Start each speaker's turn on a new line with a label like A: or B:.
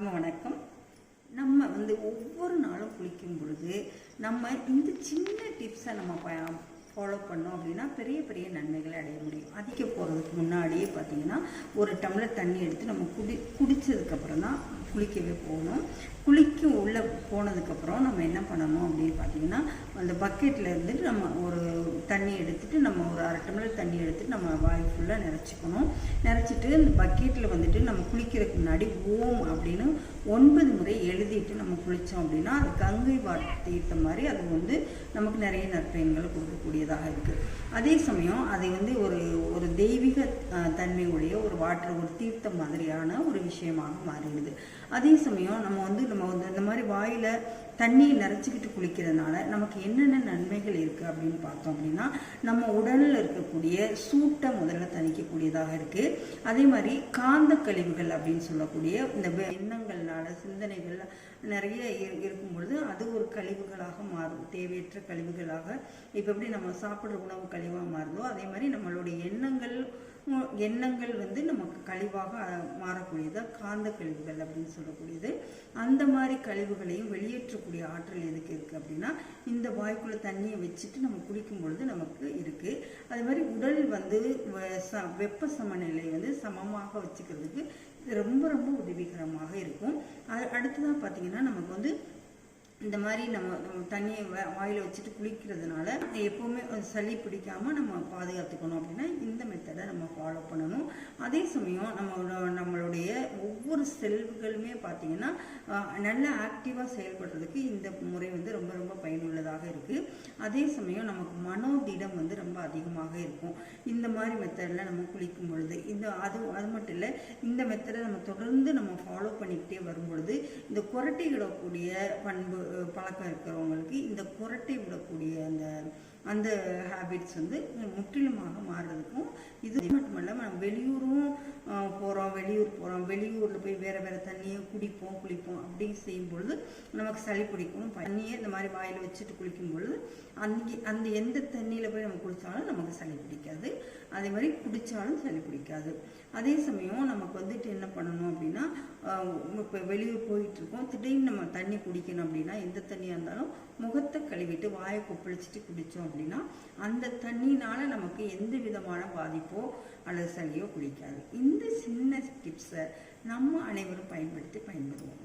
A: எல்லாருக்கும் வணக்கம். நம்ம வந்து ஒவ்வொரு நாளும் குளிக்கும் பொழுது நம்ம இந்த சின்ன டிப்ஸை நம்ம ஃபாலோ பண்ணோம் அப்படின்னா பெரிய பெரிய நன்மைகளை அடைய முடியும். அதிக போகிறதுக்கு முன்னாடியே பார்த்தீங்கன்னா ஒரு டம்ளர் தண்ணி எடுத்து நம்ம குடி குடித்ததுக்கப்புறம் தான் குளிக்கவே போகணும். குளிக்க உள்ளே போனதுக்கப்புறம் நம்ம என்ன பண்ணணும் அப்படின்னு பார்த்தீங்கன்னா அந்த பக்கெட்டில் இருந்துட்டு நம்ம ஒரு தண்ணி எடுத்துகிட்டு நம்ம ஒரு அரை டம்ளர் தண்ணி எடுத்துட்டு நம்ம வாய் ஃபுல்லாக நிறச்சிக்கணும். நிறச்சிட்டு அந்த பக்கெட்டில் வந்துட்டு நம்ம குளிக்கிறதுக்கு முன்னாடி ஓம் அப்படின்னு ஒன்பது முறை எழுதிட்டு நம்ம குளித்தோம் அப்படின்னா அது கங்கை வார்த்தை மாதிரி அது வந்து நமக்கு நிறைய நற்பயன்களை கொடுக்கக்கூடியதாக இருக்குது அதே சமயம் அதை வந்து ஒரு தெய்வீக தன்மை தன்மையுடைய ஒரு வாட்டர் ஒரு தீர்த்தம் மாதிரியான ஒரு விஷயமாக மாறிடுது. அதே சமயம் நம்ம வந்து நம்ம வந்து இந்த மாதிரி வாயில தண்ணியை நிறச்சிக்கிட்டு குளிக்கிறதுனால நமக்கு என்னென்ன நன்மைகள் இருக்குது அப்படின்னு பார்த்தோம் அப்படின்னா நம்ம உடலில் இருக்கக்கூடிய சூட்டை முதல்ல தணிக்கக்கூடியதாக இருக்குது அதே மாதிரி காந்த கழிவுகள் அப்படின்னு சொல்லக்கூடிய இந்த வெ- எண்ணங்கள்னால சிந்தனைகள் நிறைய இரு- இருக்கும் பொழுது அது ஒரு கழிவுகளாக மாறும். தேவையற்ற கழிவுகளாக இப்போ எப்படி நம்ம சாப்பிட்ற உணவு கழிவாக மாறுதோ அதே மாதிரி நம்மளுடைய எண்ணங்கள் எண்ணங்கள் வந்து நமக்கு கழிவாக மாறக்கூடியது. காந்த கழிவுகள் அப்படின்னு சொல்லக்கூடியது. அந்த மாதிரி கழிவுகளையும் வெளியேற்றக்கூடிய ஆற்றல் எதுக்கு இருக்குது அப்படின்னா இந்த வாய்க்குள்ள தண்ணியை வச்சுட்டு நம்ம குடிக்கும் பொழுது நமக்கு இருக்குது அதே மாதிரி உடல் வந்து வெப்ப சமநிலை வந்து சமமாக வச்சுக்கிறதுக்கு இது ரொம்ப ரொம்ப உதவிகரமாக இருக்கும். அது அடுத்ததாக பார்த்தீங்கன்னா நமக்கு வந்து இந்த மாதிரி நம்ம நம்ம தண்ணியை வ- வச்சுட்டு குளிக்கிறதுனால எப்போவுமே சளி பிடிக்காம நம்ம பாதுகாத்துக்கணும் அப்படின்னா இந்த மெத்தடை நம்ம ஃபாலோ பண்ணணும். அதே சமயம் நம்மளோட நம்மளுடைய ஒவ்வொரு செல்களுமே பார்த்தீங்கன்னா நல்ல ஆக்டிவாக செயல்படுறதுக்கு இந்த முறை வந்து ரொம்ப ரொம்ப பயனுள்ளதாக இருக்கு அதே சமயம் நமக்கு மனோதிடம் வந்து ரொம்ப அதிகமாக இருக்கும். இந்த மாதிரி மெத்தடில் நம்ம குளிக்கும் பொழுது இந்த அது அது மட்டும் இல்லை இந்த மெத்தடை நம்ம தொடர்ந்து நம்ம ஃபாலோ பண்ணிக்கிட்டே வரும் பொழுது இந்த குரட்டை விடக்கூடிய பண்பு பழக்கம் இருக்கிறவங்களுக்கு இந்த குரட்டை விடக்கூடிய அந்த அந்த ஹேபிட்ஸ் வந்து முற்றிலுமாக மாறுறதுக்கும் இது மட்டும் இல்லாமல் நம்ம வெளியூரும் போகிறோம் வெளியூர் போகிறோம் வெளியூரில் போய் வேறு வேறு தண்ணியை குடிப்போம் குளிப்போம் அப்படி செய்யும் பொழுது நமக்கு சளி பிடிக்கும். தண்ணியை இந்த மாதிரி வாயில் வச்சுட்டு குளிக்கும் பொழுது அங்கே அந்த எந்த தண்ணியில் போய் நம்ம குளித்தாலும் நமக்கு சளி பிடிக்காது. அதே மாதிரி குடித்தாலும் சளி பிடிக்காது. அதே சமயம் நமக்கு வந்துட்டு என்ன பண்ணணும் அப்படின்னா இப்போ வெளியூர் போயிட்டு இருக்கோம். திடீர்னு நம்ம தண்ணி குடிக்கணும் அப்படின்னா எந்த தண்ணியாக இருந்தாலும் முகத்தை கழுவிட்டு வாயை கொப்பளிச்சுட்டு குடித்தோம் அப்படின்னா அந்த தண்ணினால நமக்கு எந்த விதமான பாதிப்போ அல்லது சளியோ குடிக்காது இந்த சின்ன டிப்ஸை நம்ம அனைவரும் பயன்படுத்தி பயன்பெறுவோம்